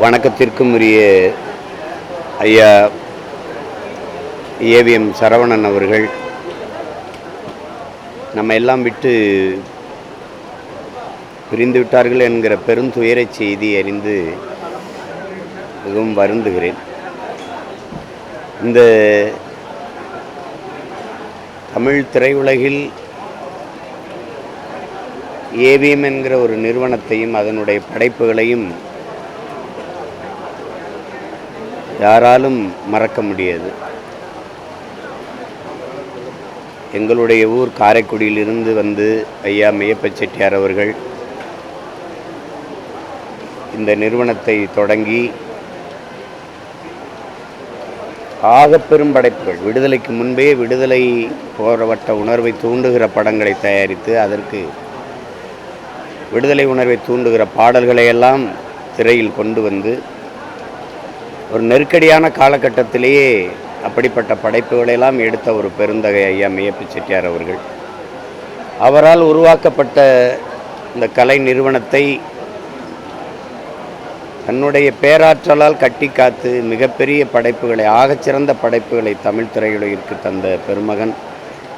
வணக்கத்திற்கும் உரிய ஐயா ஏவிஎம் சரவணன் அவர்கள். நம்ம எல்லாம் விட்டு பிரிந்து விட்டார்கள் என்கிற பெருந்துயரச் செய்தி அறிந்து மிகவும் வருந்துகிறேன். இந்த தமிழ் திரையுலகில் ஏவிஎம் என்கிற ஒரு நிறுவனத்தையும் அதனுடைய படைப்புகளையும் யாராலும் மறக்க முடியாது. எங்களுடைய ஊர் காரைக்குடியிலிருந்து வந்து ஐயா மெய்யப்ப செட்டியார் அவர்கள் இந்த நிறுவனத்தை தொடங்கி ஆகப்பெரும் படைப்புகள் விடுதலைக்கு முன்பே விடுதலை போராட்ட உணர்வை தூண்டுகிற படங்களை தயாரித்து அதற்கு விடுதலை உணர்வை தூண்டுகிற பாடல்களையெல்லாம் திரையில் கொண்டு வந்து ஒரு நெருக்கடியான காலகட்டத்திலேயே அப்படிப்பட்ட படைப்புகளெல்லாம் எடுத்த ஒரு பெருந்தகை ஐயா மெய்யப்ப செட்டியார் அவர்கள். அவரால் உருவாக்கப்பட்ட இந்த கலை நிறுவனத்தை தன்னுடைய பேராற்றலால் கட்டி காத்து மிகப்பெரிய படைப்புகளை ஆகச்சிறந்த படைப்புகளை தமிழ் திரையுலகிற்கு தந்த பெருமகன்.